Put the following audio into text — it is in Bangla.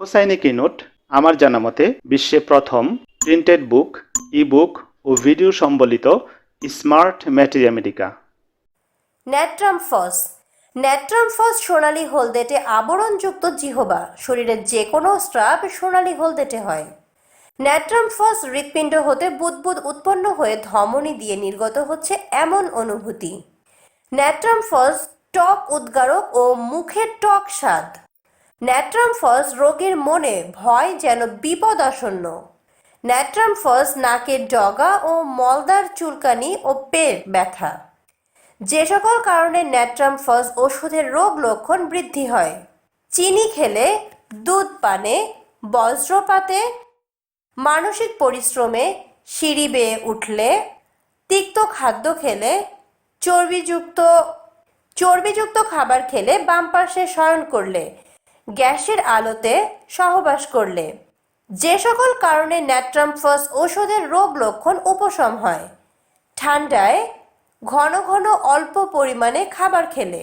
হোসাইনি কিনোট আমার জানা মতে বিশ্বে প্রথম প্রিন্টেড বুক ই বুক ও ভিডিও সম্বলিত smart materia medica natrum phos natrum phos সোনালি হলদেটে আবরণযুক্ত জিহবা, শরীরের যে কোনো স্ট্রাপ সোনালী হলদেটে হয়। ন্যাট্রামফস হৃৎপিণ্ড হতে বুদবুদ উৎপন্ন হয়ে ধমনী দিয়ে নির্গত হচ্ছে এমন অনুভূতি। ন্যাট্রামফস টক উদ্গারক ও মুখের টক স্বাদ। ন্যাট্রামফস রোগীর মনে ভয় যেন বিপদ আসন্ন ন্যাট্রামফস নাকের ডগা ও মলদার চুলকানি ও পেট ব্যথা। যে সকল কারণে ন্যাট্রাম ফস ওষুধের রোগ লক্ষণ বৃদ্ধি হয়। চিনি খেলে, দুধ পানে, বজ্রপাতে, মানসিক পরিশ্রমে সিঁড়ি বেয়ে উঠলে, তিক্ত খাদ্য খেলে, চর্বিযুক্ত চর্বিযুক্ত খাবার খেলে বাম পাশে শয়ন করলে গ্যাসের আলোতে সহবাস করলে। যে সকল কারণে ন্যাট্রামফস ওষুধের রোগ লক্ষণ উপশম হয়। ঠান্ডায় ঘন ঘন অল্প পরিমাণে খাবার খেলে।